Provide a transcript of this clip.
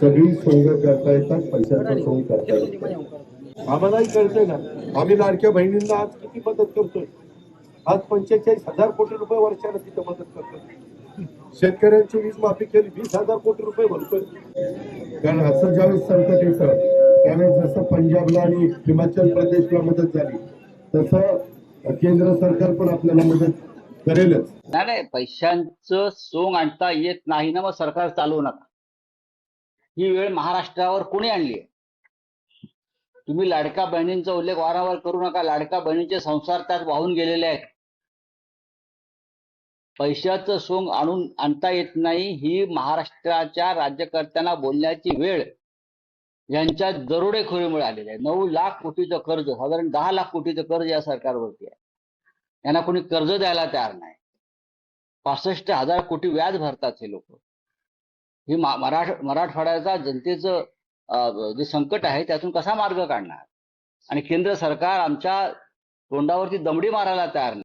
सगळी सोंग करता येतात पैशाचा सोंग करता येतात. आम्हालाही कळतंय ना आम्ही लाडक्या बहिणींना आज किती मदत करतोय? आज पंचेचाळीस हजार कोटी रुपये वर्षाला तिथं मदत करतोय. शेतकऱ्यांची वीज माफी केली वीस हजार कोटी रुपये भरतोय. कारण असं ज्यावेळेस संकट येतं त्यावेळेस जसं पंजाबला आणि हिमाचल प्रदेशला मदत झाली तसं केंद्र सरकार पण आपल्याला मदत करेलच. नाही नाही पैशांचं सोंग आणता येत नाही ना मग सरकार चालवू नका. ही वेळ महाराष्ट्रावर कोणी आणली तुम्ही लाडका बहिणींचा उल्लेख वारंवार करू नका. लाडका बहिणीचे संसार त्यात वाहून गेलेले आहेत. पैशाचं सोंग आणून आणता येत नाही ही महाराष्ट्राच्या राज्यकर्त्यांना बोलण्याची वेळ यांच्या दरोडेखोरीमुळे आलेली आहे. नऊ लाख कोटीचं कर्ज साधारण दहा लाख कोटीचं कर्ज या सरकारवरती आहे. यांना कोणी कर्ज द्यायला तयार नाही. पासष्ट हजार कोटी व्याज भरतात हे लोक. ही मराठ मराठवाड्याचा जनतेचं जे संकट आहे त्यातून कसा मार्ग काढणार? आणि केंद्र सरकार आमच्या तोंडावरती दमडी मारायला तयार नाही.